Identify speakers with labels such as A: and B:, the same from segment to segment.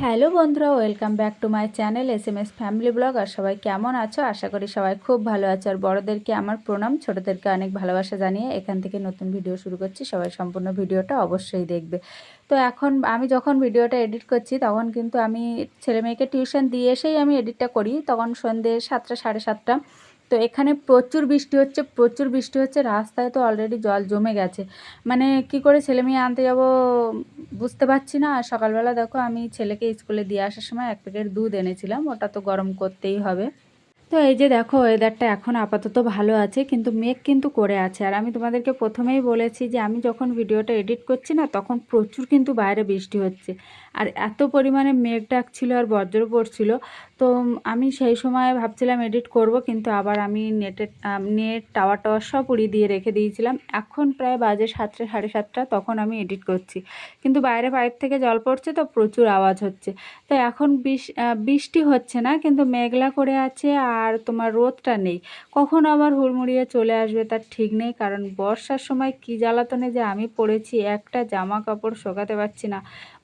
A: Hello বন্ধুরা, welcome back to my channel S M S family blog. আর সবাই কেমন আছো? আশা করি সবাই খুব ভালো আছো। আর বড়োদেরকে আমার প্রণাম, ছোটোদেরকে অনেক ভালোবাসা জানিয়ে এখান থেকে নতুন ভিডিও শুরু করছি। সবাই সম্পূর্ণ ভিডিওটা অবশ্যই দেখবে। তো এখন আমি যখন ভিডিওটা এডিট করছি, তখন কিন্তু আমি ছেলে মেয়েকে টিউশন দিয়ে এসেই আমি এডিটটা করি। তখন সন্ধ্যে সাতটা, সাড়ে সাতটা তো এখানে প্রচুর বৃষ্টি হচ্ছে, প্রচুর বৃষ্টি হচ্ছে, রাস্তায় তো অলরেডি জল জমে গেছে। মানে কি করে ছেলে মেয়ে আনতে যাব বুঝতে পারছি না। আর সকালবেলা দেখো আমি ছেলেকে স্কুলে দিয়ে আসার সময় এক প্যাকেট দুধ এনেছিলাম, ওটা তো গরম করতেই হবে। তো এই যে দেখো ওয়েদারটা এখন আপাতত ভালো আছে, কিন্তু মেঘ কিন্তু করে আছে। আর আমি তোমাদেরকে প্রথমেই বলেছি যে, আমি যখন ভিডিওটা এডিট করছি না, তখন প্রচুর কিন্তু বাইরে বৃষ্টি হচ্ছে। আর এত পরিমাণে মেঘ ডাকছিল আর বজ্র পড়ছিল। তো আমি সেই সময় ভাবছিলাম এডিট করব, কিন্তু আবার আমি নেটের নেট টাওয়ার টাওয়ার সব উড়িয়ে দিয়ে রেখে দিয়েছিলাম। এখন প্রায় বাজে সাতটা, সাড়ে সাতটা, তখন আমি এডিট করছি। কিন্তু বাইরে পাইপ থেকে জল পড়ছে তো প্রচুর আওয়াজ হচ্ছে। তো এখন বৃষ্টি হচ্ছে না, কিন্তু মেঘলা করে আছে আর তোমার রোদটা নেই। কখন আবার হুড়মুড়িয়ে চলে আসবে তার ঠিক নেই, কারণ বর্ষার সময় কি জ্বালাতনে যে আমি পড়েছি, একটা জামা কাপড় শোকাতে পারছি না।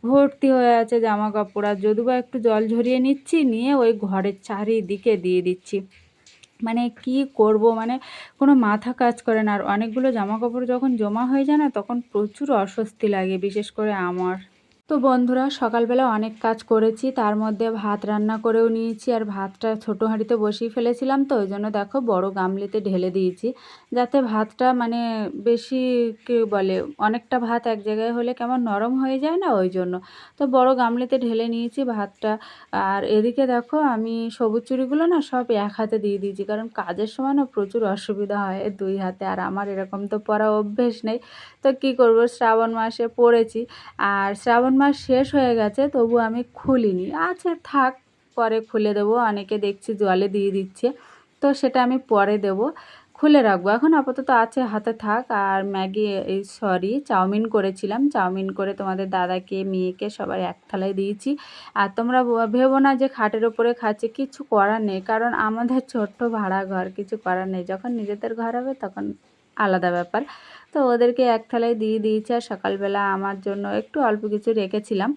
A: ভর্তি হয়ে আছে জামা কাপড় আর যদিও বা একটু জল ঝরিয়ে নিচ্ছি, নিয়ে ওই ঘরের চারিদিকে দিয়ে দিচ্ছি। মানে কি করব? মানে কোনো মাথা কাজ করে না। আর অনেকগুলো জামা কাপড় যখন জমা হয়ে যায় না, তখন প্রচুর অস্বস্তি লাগে, বিশেষ করে আমার। তো বন্ধুরা, সকালবেলা অনেক কাজ করেছি, তার মধ্যে ভাত রান্না করেও নিয়েছি, আর ভাতটা ছোটো হাঁড়িতে বসিয়ে ফেলেছিলাম তো, ওই জন্য দেখো বড়ো গামলিতে ঢেলে দিয়েছি। যাতে ভাতটা মানে বেশি কি বলে, অনেকটা ভাত এক জায়গায় হলে কেমন নরম হয়ে যায় না ওই জন্য। তো বড় গামলিতে ঢেলে নিয়েছি ভাতটা। আর এদিকে দেখো আমি সবুজ চুরিগুলো না সব এক হাতে দিয়ে দিয়েছি, কারণ কাজের সময় না প্রচুর অসুবিধা হয় দুই হাতে, আর আমার এরকম তো পরা অভ্যেস নেই। তো কি করব, শ্রাবণ মাসে পড়েছি, আর শ্রাবণ মাস শেষ হয়ে গেছে, তবু আমি খুলিনি। আচ্ছা থাক, পরে খুলে দেবো, অনেকে দেখছি জলে দিয়ে দিচ্ছে, তো সেটা আমি পরে দেব। খুলে রাখব। এখন আপাতত আছে, হাতে থাক। আর ম্যাগি, এই সরি, চাউমিন করেছিলাম। চাউমিন করে তোমাদের দাদাকে, মেয়েকে সবার এক থালায় দিয়েছি। আর তোমরা ভেবো না যে খাটের ওপরে খাচ্ছে, কিছু করার নেই। কারণ আমাদের ছোট্ট ভাড়া ঘর, কিছু করার নেই। যখন নিজেদের ঘর হবে, তখন আলাদা ব্যাপার। তো ওদেরকে এক থালায় দিয়ে দিয়েছি। আর সকালবেলা আমার জন্য একটু অল্প কিছু রেখেছিলাম।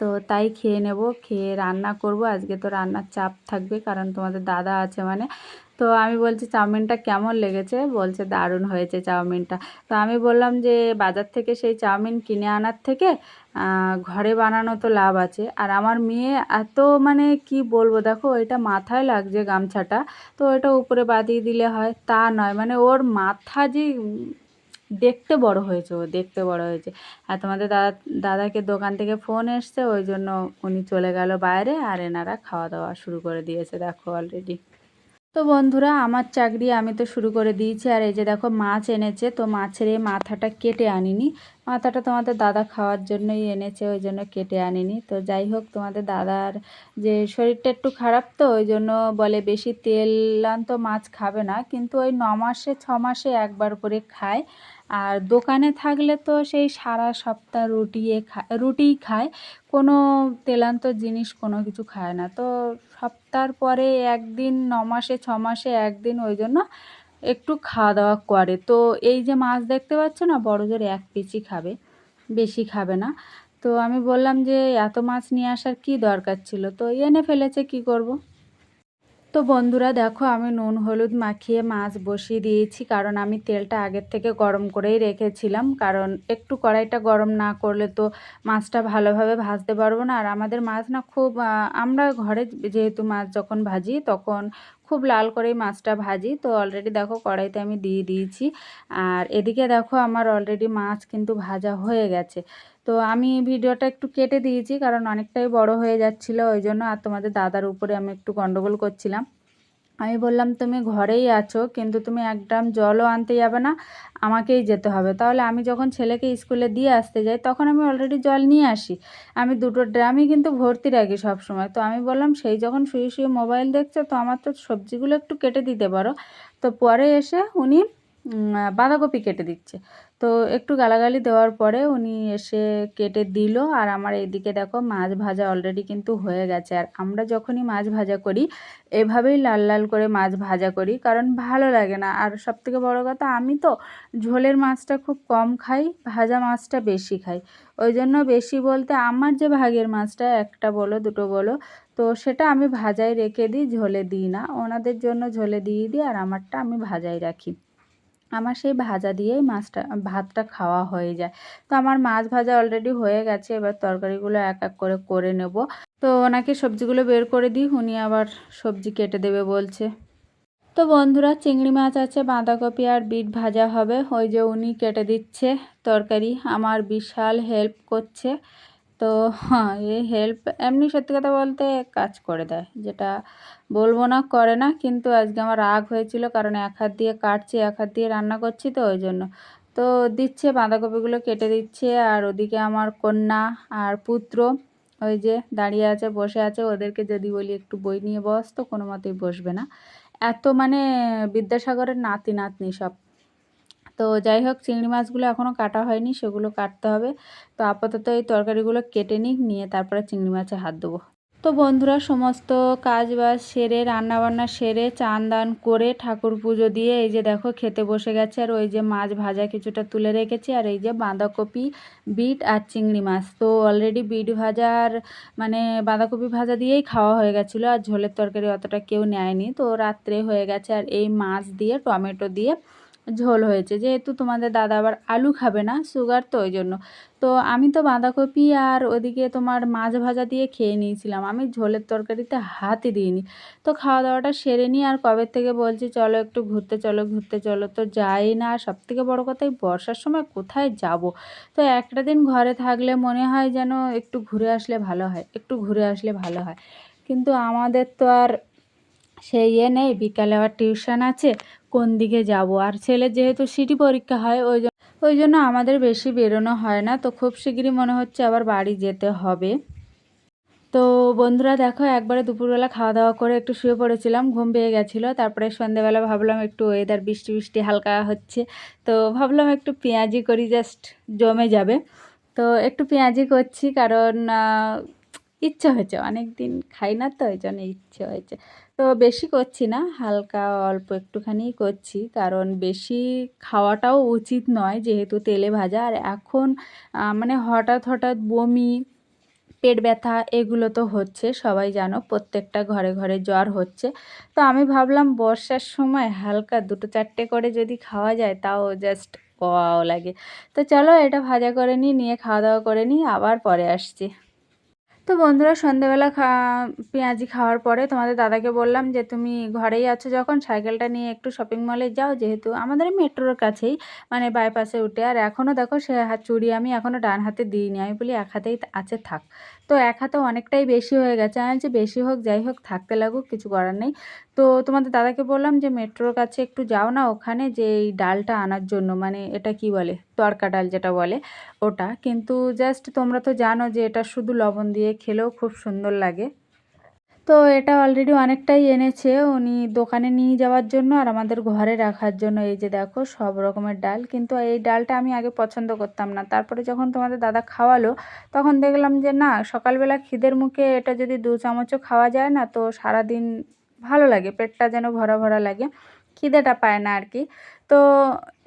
A: তো তাই খেয়ে নেব। খেয়ে রান্না করব। আজকে তো রান্নার চাপ থাকবে, কারণ তোমাদের দাদা আছে মানে। তো আমি বলছি, চাউমিনটা কেমন লেগেছে? বলছে, দারুণ হয়েছে চাউমিনটা। তো আমি বললাম যে, বাজার থেকে সেই চাউমিন কিনে আনার থেকে ঘরে বানানো তো লাভ আছে। আর আমার মেয়ে এত মানে কি বলব, দেখো, এটা মাথায় লাগছে গামছাটা। তো এটা উপরে বাঁধিয়ে দিলে হয়, তা নয়। মানে ওর মাথা যে, দেখতে বড় হয়েছে ও, দেখতে বড় হয়েছে। আর তোমাদের দাদা, দাদাকে দোকান থেকে ফোন এসছে, ওই জন্য উনি চলে গেল বাইরে। আর এনারা খাওয়া দাওয়া শুরু করে দিয়েছে, দেখো অলরেডি তো বন্ধুরা, আমার চাকরি আমি তো শুরু করে দিয়েছি। আর এই যে দেখো, মাছ এনেছে, তো মাছের এই মাথাটা কেটে আনিনি। মাথাটা তোমাদের দাদা খাওয়ার জন্যই এনেছে, ওই জন্য কেটে আনিনি। তো যাই হোক, তোমাদের দাদার যে শরীরটা একটু খারাপ তো, ওই জন্য বলে বেশি তেল তো মাছ খাবে না। কিন্তু ওই ন মাসে, ছ মাসে একবার করে খায়। আর দোকানে থাকলে তো সেই সারা সপ্তাহ রুটিয়ে খা, রুটিই খায়। কোনো তেলান্ত জিনিস কোনো কিছু খায় না। তো সপ্তাহ পরে একদিন ন মাসে ছ মাসে একদিন ওই জন্য একটু খাওয়া দাওয়া করে। তো এই যে মাছ দেখতে পাচ্ছ না, বড় জোর এক পিচই খাবে, বেশি খাবে না। তো আমি বললাম যে, এত মাছ নিয়ে আসার কি দরকার ছিল? তো এনে ফেলেছে, কি করব। তো বন্ধুরা দেখো, আমি নুন হলুদ মাখিয়ে মাছ বসিয়ে দিয়েছি, কারণ আমি তেলটা আগের থেকে গরম করেই রেখেছিলাম। কারণ একটু কড়াইটা গরম না করলে তো মাছটা ভালোভাবে ভাজতে পারব না। আর আমাদের মাছ না খুব আমরা ঘরে যেহেতু মাছ যখন ভাজি, তখন খুব লাল করেই মাছটা ভাজি। তো অলরেডি দেখো, কড়াইতে আমি দিয়ে দিয়েছি। আর এদিকে দেখো, আমার অলরেডি মাছ কিন্তু ভাজা হয়ে গেছে। তো আমি ভিডিওটা একটু কেটে দিয়েছি, কারণ অনেকটাই বড় হয়ে যাচ্ছিল ওই জন্য, আর তোমাদের দাদার উপরে আমি একটু গন্ডগোল করছিলাম। আমি বললাম, তুমি ঘরেই আছো, কিন্তু তুমি এক ড্রাম জলও আনতে যাবে না, আমাকেই যেতে হবে। তাহলে আমি যখন ছেলেকে স্কুলে দিয়ে আসতে যাই, তখন আমি অলরেডি জল নিয়ে আসি। আমি দুটো ড্রামই কিন্তু ভর্তি রাখি সব সময় তো আমি বললাম, সেই যখন শুয়ে শুয়ে মোবাইল দেখছ, তো আমার তো সবজিগুলো একটু কেটে দিতে পারো। তো পরে এসে উনি বাঁধাকপি কেটে দিচ্ছে। তো একটু গালাগালি দেওয়ার পরে উনি এসে কেটে দিল। আর আমার এইদিকে দেখো মাছ ভাজা অলরেডি কিন্তু হয়ে গেছে। আর আমরা যখনই মাছ ভাজা করি, এভাবেই লাল লাল করে মাছ ভাজা করি, কারণ ভালো লাগে না। আর সবথেকে বড় কথা, আমি তো ঝোলের মাছটা খুব কম খাই, ভাজা মাছটা বেশি খাই। ওই জন্য বেশি বলতে আমার যে ভাগের মাছটা, একটা বলো, দুটো বলো, তো সেটা আমি ভাজায় রেখে দিই, ঝোলে দিই না। ওনাদের জন্য ঝোলে দিয়ে দিই, আর আমারটা আমি ভাজাই রাখি। আমার সেই ভাজা দিয়েই মাছটা, ভাতটা খাওয়া হয়ে যায়। তো আমার মাছ ভাজা অলরেডি হয়ে গেছে, এবার তরকারিগুলো এক এক করে করে নেব। তো ওনাকে সবজিগুলো বের করে দিই, উনি আবার সবজি কেটে দেবে বলছে। তো বন্ধুরা, চিংড়ি মাছ আছে, বাঁধাকপি আর বিট ভাজা হবে। ওই যে উনি কেটে দিচ্ছে তরকারি, আমার বিশাল হেল্প করছে। তো হ্যাঁ এই হেল্প এমনি সত্যি কথা বলতে কাজ করে দেয়। যেটা বলব না, করে না, কিন্তু আজকে আমার রাগ হয়েছিল, কারণ এক হাত দিয়ে কাটছি, এক হাত দিয়ে রান্না করছি তো, ওই জন্য। তো দিচ্ছে, বাঁধাকপিগুলো কেটে দিচ্ছে, আর ওদিকে আমার কন্যা আর পুত্র, ওই যে দাঁড়িয়ে আছে, বসে আছে, ওদেরকে যদি বলি একটু বই নিয়ে বস, তো কোনো মতেই বসবে না। এত মানে বিদ্যাসাগরের নাতি নাতনি সব। তো যাই হোক, চিংড়ি মাছগুলো এখনও কাটা হয়নি, সেগুলো কাটতে হবে। তো আপাতত এই তরকারিগুলো কেটে নিই নিয়ে তারপরে চিংড়ি মাছে হাত দেবো। তো বন্ধুরা, সমস্ত কাজ বাজ সেরে, রান্নাবান্না সেরে চান দান করে ঠাকুর পুজো দিয়ে এই যে দেখো, খেতে বসে গেছে। আর ওই যে মাছ ভাজা কিছুটা তুলে রেখেছি, আর এই যে বাঁধাকপি, বিট আর চিংড়ি মাছ। তো অলরেডি বিট ভাজার মানে বাঁধাকপি ভাজা দিয়েই খাওয়া হয়ে গেছিল, আর ঝোলের তরকারি অতটা কেউ নেয়নি। তো রাত্রে হয়ে গেছে, আর এই মাছ দিয়ে, টমেটো দিয়ে ঝোল হয়েছে। যেহেতু তোমাদের দাদা আবার আলু খাবে না সুগার তো ওই জন্য। তো আমি তো বাঁধাকপি আর ওদিকে তোমার মাছ ভাজা দিয়ে খেয়ে নিয়েছিলাম। আমি ঝোলের তরকারিতে হাতই দিইনি। তো খাওয়া দাওয়াটা সেরে নিই আর কবে থেকে বলছি, চলো একটু ঘুরতে, চলো ঘুরতে, চলো। তো যাই না আর সব থেকে বড়ো কথা এই বর্ষার সময় কোথায় যাব? তো একটা দিন ঘরে থাকলে মনে হয় যেন একটু ঘুরে আসলে ভালো হয়, একটু ঘুরে আসলে ভালো হয়। কিন্তু আমাদের তো আর সেই ইয়ে নেই, বিকালে আবার টিউশন আছে, কোন দিকে যাব? আর ছেলে যেহেতু সিটি পরীক্ষা হয়, ওই ওই জন্য আমাদের বেশি বেরোনো হয় না, তো খুব শিগগিরই মনে হচ্ছে আবার বাড়ি যেতে হবে। তো বন্ধুরা দেখো, একবারে দুপুরবেলা খাওয়া দাওয়া করে একটু শুয়ে পড়েছিলাম, ঘুম পেয়ে গেছিল, তারপরে সন্ধেবেলা ভাবলাম একটু ওয়েদার বৃষ্টি বৃষ্টি হালকা হচ্ছে, তো ভাবলাম একটু পেঁয়াজি করি জাস্ট জমে যাবে। তো একটু পেঁয়াজি করছি, কারণ ইচ্ছা হয়েছে অনেক দিন খাই না তো, ওই জন্য ইচ্ছে হয়েছে। তো বেশি করছি না, হালকা অল্প একটুখানি করছি। কারণ বেশি খাওয়াটাও উচিত নয়, যেহেতু তেলে ভাজা। আর এখন মানে হঠাৎ হঠাৎ বমি, পেট ব্যথা এগুলো তো হচ্ছে, সবাই জানো প্রত্যেকটা ঘরে ঘরে জ্বর হচ্ছে। তো আমি ভাবলাম বর্ষার সময় হালকা দুটো চারটে করে যদি খাওয়া যায়, তাও জাস্ট ওয়াও লাগে। তো চলো এটা ভাজা করে নিই, নিয়ে খাওয়া দাওয়া করে নিই, আবার পরে আসছি। তো বন্ধুরা সন্ধেবেলা খা, পেঁয়াজি খাওয়ার পরে তোমাদের দাদাকে বললাম যে, তুমি ঘরেই আছো যখন? সাইকেলটা নিয়ে একটু শপিং মলে যাও, যেহেতু আমাদের মেট্রোর কাছেই মানে বাইপাসে উঠে। আর এখনও দেখো, সে হাত, চুড়ি আমি এখনও ডান হাতে দিইনি। আমি বলি, এক হাতেই আছে থাক। তো এক হাতে অনেকটাই বেশি হয়ে গেছে। আমি যে বেশি হোক, যাই হোক, থাকতে লাগুক, কিছু করার নেই। তো তোমাদের দাদাকে বললাম যে, মেট্রোর কাছে একটু যাও না ওখানে, যে এই ডালটা আনার জন্য। মানে এটা কি বলে? তরকা ডাল যেটা বলে ওটা। কিন্তু জাস্ট তোমরা তো জানো যে, এটা শুধু লবণ দিয়ে খেলেও খুব সুন্দর লাগে। তো এটা অলরেডি অনেকটাই এনেছে। উনি দোকানে নিয়ে যাওয়ার জন্য আর আমাদের ঘরে রাখার জন্য। এই যে দেখো, সব রকমের ডাল। কিন্তু এই ডালটা আমি আগে পছন্দ করতাম না। তারপরে যখন তোমাদের দাদা খাওয়ালো, তখন দেখলাম যে না, সকালবেলা খিদের মুখে এটা যদি দু চামচও খাওয়া যায় না, তো সারাদিন ভালো লাগে। পেটটা যেন ভরা ভরা লাগে। খিদেটা পায় না আর কি। তো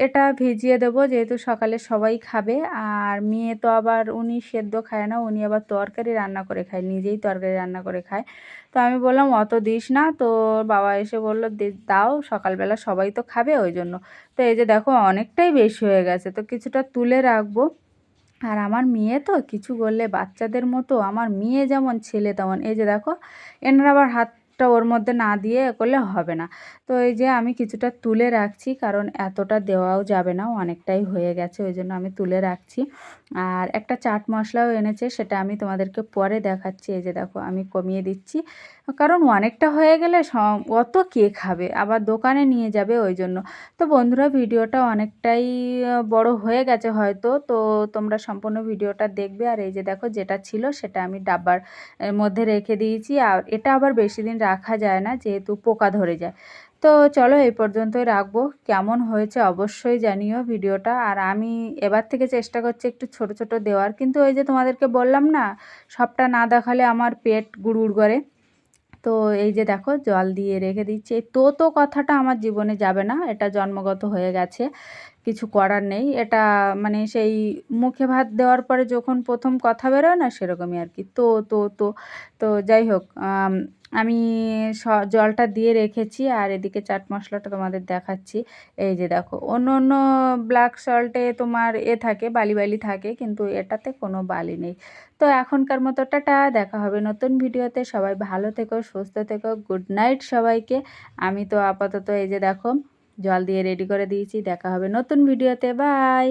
A: এটা ভিজিয়ে দেবো, যেহেতু সকালে সবাই খাবে। আর মেয়ে তো আবার উনি সেদ্ধ খায় না, উনি আবার তরকারি রান্না করে খায়, নিজেই তরকারি রান্না করে খায়। তো আমি বললাম, অত দিস না। তো বাবা এসে বলল দাও, সকালবেলা সবাই তো খাবে ওই জন্য। তো এই যে দেখো, অনেকটাই বেশি হয়ে গেছে। তো কিছুটা তুলে রাখব। আর আমার মেয়ে তো কিছু বললে বাচ্চাদের মতো, আমার মেয়ে যেমন ছেলে তেমন। এই যে দেখো, এনার আবার হাত টা ওর মধ্যে না দিয়ে করলে হবে না। তো এই যে আমি কিছুটা তুলে রাখছি, কারণ এতটা দেওয়াও যাবে না, অনেকটাই হয়ে গেছে, ওই জন্য আমি তুলে রাখছি। আর একটা চাট মশলাও এনেছে, সেটা আমি তোমাদেরকে পরে দেখাচ্ছি। এই যে দেখো, আমি কমিয়ে দিচ্ছি। কারণ অনেকটা হয়ে গেলে অত কে খাবে? আবার দোকানে নিয়ে যাবে ওই জন্য। তো বন্ধুরা, ভিডিওটা অনেকটাই বড় হয়ে গেছে হয়তো। তো তোমরা সম্পূর্ণ ভিডিওটা দেখবে। আর এই যে দেখো, যেটা ছিল সেটা আমি ডাব্বার মধ্যে রেখে দিয়েছি। আর এটা আবার বেশি দিন রাখা যায় না, যেহেতু পোকা ধরে যায়। তো চলো এই পর্যন্তই রাখব। কেমন হয়েছে অবশ্যই জানিও ভিডিওটা। আর আমি এবার থেকে চেষ্টা করছি একটু ছোট ছোট দেওয়ার। কিন্তু ওই যে তোমাদেরকে বললাম না, সবটা না দেখালে আমার পেট গুড় করে। তো এই যে দেখো জল দিয়ে রেখে দিচ্ছে। তো তো কথাটা আমার জীবনে যাবে না, এটা জন্মগত হয়ে গেছে। কিছু করার নেই। এটা মানে সেই মুখে ভাত দেওয়ার পরে যখন প্রথম কথা বেরোয় না, সেরকমই আর কি। তো তো তো তো যাই হোক, আমি স, জলটা দিয়ে রেখেছি আর এদিকে চাট মশলাটা তোমাদের দেখাচ্ছি। এই যে দেখো, অন্য অন্য ব্ল্যাক সল্টে তোমার এ থাকে, বালি বালি থাকে, কিন্তু এটাতে কোনো বালি নেই। তো এখনকার মতো টাটা, দেখা হবে নতুন ভিডিওতে। সবাই ভালো থেকো, সুস্থ থেকো গুড নাইট সবাইকে। আমি তো আপাতত এই যে দেখো জল দিয়ে রেডি করে দিয়েছি। দেখা হবে নতুন ভিডিওতে বাই